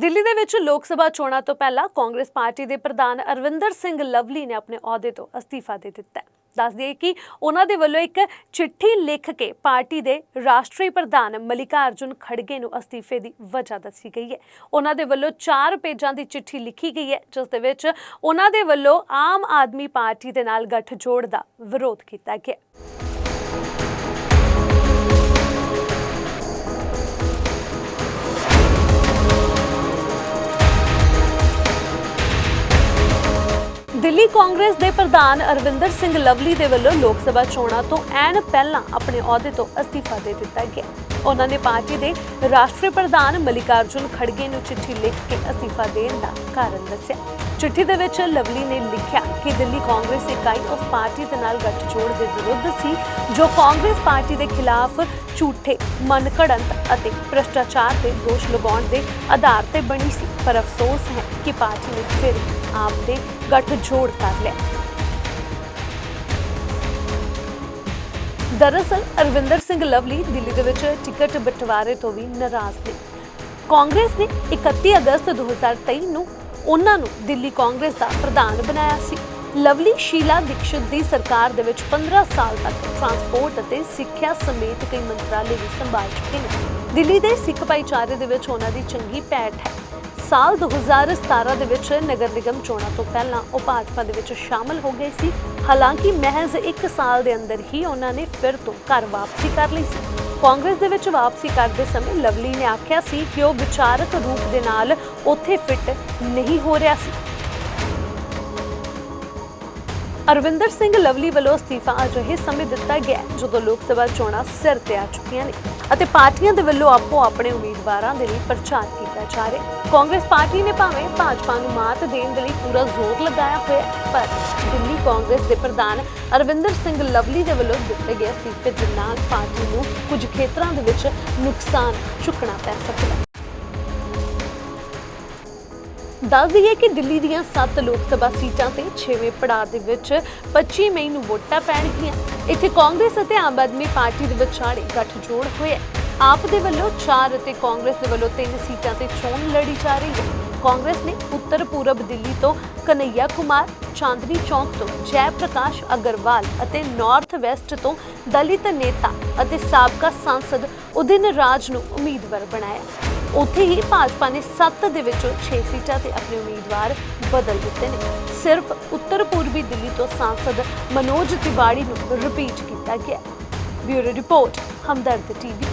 ਦਿੱਲੀ ਦੇ ਵਿੱਚ ਲੋਕ ਸਭਾ ਚੋਣਾਂ ਤੋਂ ਪਹਿਲਾਂ ਕਾਂਗਰਸ ਪਾਰਟੀ ਦੇ ਪ੍ਰਧਾਨ ਅਰਵਿੰਦਰ ਸਿੰਘ ਲਵਲੀ ਨੇ ਆਪਣੇ ਅਹੁਦੇ ਤੋਂ ਅਸਤੀਫਾ ਦੇ ਦਿੱਤਾ ਹੈ। ਦੱਸ ਦਈਏ ਕਿ ਉਹਨਾਂ ਦੇ ਵੱਲੋਂ ਇੱਕ ਚਿੱਠੀ ਲਿਖ ਕੇ ਪਾਰਟੀ ਦੇ ਰਾਸ਼ਟਰੀ ਪ੍ਰਧਾਨ ਮਲਿਕਾਰਜੁਨ ਖੜਗੇ ਨੂੰ ਅਸਤੀਫੇ ਦੀ ਵਜ੍ਹਾ ਦੱਸੀ ਗਈ ਹੈ। ਉਹਨਾਂ ਦੇ ਵੱਲੋਂ 4 ਪੇਜਾਂ ਦੀ ਚਿੱਠੀ ਲਿਖੀ ਗਈ ਹੈ, ਜਿਸ ਦੇ ਵਿੱਚ ਉਹਨਾਂ ਦੇ ਵੱਲੋਂ ਆਮ ਆਦਮੀ ਪਾਰਟੀ ਦੇ ਨਾਲ ਗੱਠਜੋੜ ਦਾ ਵਿਰੋਧ ਕੀਤਾ ਗਿਆ ਦਿੱਲੀ ਕਾਂਗਰਸ ਦੇ ਪ੍ਰਧਾਨ ਅਰਵਿੰਦਰ ਸਿੰਘ ਲਵਲੀ ਦੇ ਵੱਲੋਂ ਲੋਕ ਸਭਾ ਚੋਣਾਂ ਤੋਂ ਐਨ ਪਹਿਲਾਂ ਆਪਣੇ ਅਹੁਦੇ ਤੋਂ ਅਸਤੀਫਾ ਦੇ ਦਿੱਤਾ ਗਿਆ। ਉਹਨਾਂ ਨੇ ਪਾਰਟੀ ਦੇ ਰਾਸ਼ਟਰੀ ਪ੍ਰਧਾਨ ਮਲਿਕਾਰਜੁਨ ਖੜਗੇ ਨੂੰ ਚਿੱਠੀ ਲਿਖ ਕੇ ਅਸਤੀਫਾ ਦੇਣ ਦਾ ਕਾਰਨ ਦੱਸਿਆ। ਚਿੱਠੀ ਦੇ ਵਿੱਚ ਲਵਲੀ ਨੇ ਲਿਖਿਆ ਕਿ ਦਿੱਲੀ ਕਾਂਗਰਸ ਇਕਾਈ ਉਸ ਪਾਰਟੀ ਦੇ ਨਾਲ ਗੱਠਜੋੜ ਦੇ ਵਿਰੁੱਧ ਸੀ, ਜੋ ਕਾਂਗਰਸ ਪਾਰਟੀ ਦੇ ਖਿਲਾਫ ਝੂਠੇ, ਮਨਕੜੰਤ ਅਤੇ ਭ੍ਰਿਸ਼ਟਾਚਾਰ ਦੇ ਦੋਸ਼ ਲਗਾਉਣ ਦੇ ਆਧਾਰ ਤੇ ਬਣੀ ਸੀ। ਪਰ ਅਫਸੋਸ ਹੈ ਕਿ ਪਾਰਟੀ ਨੇ ਫਿਰ ਆਪ ਦੇ ਗੱਠਜੋੜ ਕਰ ਲਿਆ। ਦਰਅਸਲ, ਅਰਵਿੰਦਰ ਸਿੰਘ ਲਵਲੀ ਦਿੱਲੀ ਦੇ ਵਿੱਚ ਟਿਕਟ ਬਟਵਾਰੇ ਤੋਂ ਵੀ ਨਾਰਾਜ਼ ਨੇ। ਕਾਂਗਰਸ ਨੇ 31 ਅਗਸਤ 2023 ਨੂੰ ਉਹਨਾਂ ਨੂੰ ਦਿੱਲੀ ਕਾਂਗਰਸ ਦਾ ਪ੍ਰਧਾਨ ਬਣਾਇਆ ਸੀ। ਲਵਲੀ ਸ਼ੀਲਾ ਦੀਕਸ਼ਿਤ ਦੀ ਸਰਕਾਰ ਦੇ ਵਿੱਚ 15 ਸਾਲ ਤੱਕ ਟਰਾਂਸਪੋਰਟ ਅਤੇ ਸਿੱਖਿਆ ਸਮੇਤ ਕਈ ਮੰਤਰਾਲੇ ਵੀ ਸੰਭਾਲ ਚੁੱਕੇ ਨੇ। ਦਿੱਲੀ ਦੇ ਸਿੱਖ ਭਾਈਚਾਰੇ ਦੇ ਵਿੱਚ ਉਹਨਾਂ ਦੀ ਚੰਗੀ ਪੈਠ ਹੈ। ਸਾਲ 2017 ਦੇ ਵਿੱਚ ਨਗਰ ਨਿਗਮ ਚੋਣਾਂ ਤੋਂ ਪਹਿਲਾਂ ਉਹ ਭਾਜਪਾ ਦੇ ਵਿੱਚ ਸ਼ਾਮਲ ਹੋ ਗਏ ਸੀ। ਹਾਲਾਂਕਿ ਮਹਿਜ਼ 1 ਸਾਲ ਦੇ ਅੰਦਰ ਹੀ ਉਹਨਾਂ ਨੇ ਫਿਰ ਤੋਂ ਘਰ ਵਾਪਸੀ ਕਰ ਲਈ ਸੀ। ਕਾਂਗਰਸ ਦੇ ਵਿੱਚ ਵਾਪਸੀ ਕਰਦੇ ਸਮੇਂ ਲਵਲੀ ਨੇ ਆਖਿਆ ਸੀ ਕਿ ਉਹ ਵਿਚਾਰਕ ਰੂਪ ਦੇ ਨਾਲ ਉੱਥੇ ਫਿੱਟ ਨਹੀਂ ਹੋ ਰਿਹਾ ਸੀ। ਅਰਵਿੰਦਰ ਸਿੰਘ ਲਵਲੀ ਵੱਲੋਂ ਅਸਤੀਫਾ ਅਜਿਹੇ ਸਮੇਂ ਦਿੱਤਾ ਗਿਆ ਜਦੋਂ ਲੋਕ ਸਭਾ ਚੋਣਾਂ ਸਿਰ ਤੇ ਆ ਚੁੱਕੀਆਂ ਨੇ ਅਤੇ ਪਾਰਟੀਆਂ ਦੇ ਵੱਲੋਂ ਆਪੋ ਆਪਣੇ ਉਮੀਦਵਾਰਾਂ ਦੇ ਲਈ ਪ੍ਰਚਾਰ ਕੀਤਾ ਜਾ ਰਿਹਾ ਕਾਂਗਰਸ ਪਾਰਟੀ ਨੇ ਭਾਵੇਂ ਭਾਜਪਾ ਨੂੰ ਮਾਤ ਦੇਣ ਦੇ ਲਈ ਪੂਰਾ ਜ਼ੋਰ ਲਗਾਇਆ ਹੋਇਆ ਪਰ ਦਿੱਲੀ ਕਾਂਗਰਸ ਦੇ ਪ੍ਰਧਾਨ ਅਰਵਿੰਦਰ ਸਿੰਘ ਲਵਲੀ ਦੇ ਵੱਲੋਂ ਦਿੱਤੇ ਗਏ ਅਸਤੀਫੇ ਦੇ ਨਾਲ ਪਾਰਟੀ ਨੂੰ ਕੁਝ ਖੇਤਰਾਂ ਦੇ ਵਿੱਚ ਨੁਕਸਾਨ ਚੁੱਕਣਾ ਪੈ ਸਕਦਾ ਦੱਸ ਦਈਏ ਕਿ ਦਿੱਲੀ ਦੀਆਂ 7 ਲੋਕ ਸਭਾ ਸੀਟਾਂ ਤੇ 6ਵੇਂ ਪੜਾਅ ਦੇ ਵਿੱਚ 25 ਮਈ ਨੂੰ ਵੋਟਾਂ ਪੈਣਗੀਆਂ। ਇੱਥੇ ਕਾਂਗਰਸ ਅਤੇ ਆਮ ਆਦਮੀ ਪਾਰਟੀ ਦੇ ਵਿਚਾਲੇ ਗੱਠਜੋੜ ਹੋਇਆ ਆਪ ਦੇ ਵੱਲੋਂ 4 ਅਤੇ ਕਾਂਗਰਸ ਦੇ ਵੱਲੋਂ 3 ਸੀਟਾਂ ਤੇ ਚੋਣ ਲੜੀ ਜਾ ਰਹੀ ਹੈ। ਕਾਂਗਰਸ ਨੇ ਉੱਤਰ ਪੂਰਬ ਦਿੱਲੀ ਤੋਂ ਕਨਈਆ ਕੁਮਾਰ, ਚਾਂਦਨੀ ਚੌਂਕ ਤੋਂ ਜੈ ਪ੍ਰਕਾਸ਼ ਅਗਰਵਾਲ ਅਤੇ ਨਾਰਥ ਵੈਸਟ ਤੋਂ ਦਲਿਤ ਨੇਤਾ ਅਤੇ ਸਾਬਕਾ ਸੰਸਦ ਉਦਿਨ ਰਾਜ ਨੂੰ ਉਮੀਦਵਾਰ ਬਣਾਇਆ। ਉੱਥੇ ਹੀ ਭਾਜਪਾ ਨੇ 7 ਦੇ ਵਿੱਚੋਂ 6 ਸੀਟਾਂ ਤੇ ਆਪਣੇ ਉਮੀਦਵਾਰ ਬਦਲ ਦਿੱਤੇ ਨੇ। ਸਿਰਫ ਉੱਤਰ ਪੂਰਬੀ ਦਿੱਲੀ ਤੋਂ ਸਾਂਸਦ ਮਨੋਜ ਤਿਵਾੜੀ ਨੂੰ ਰਿਪੀਟ ਕੀਤਾ ਗਿਆ। Bureau report, Hamdard TV.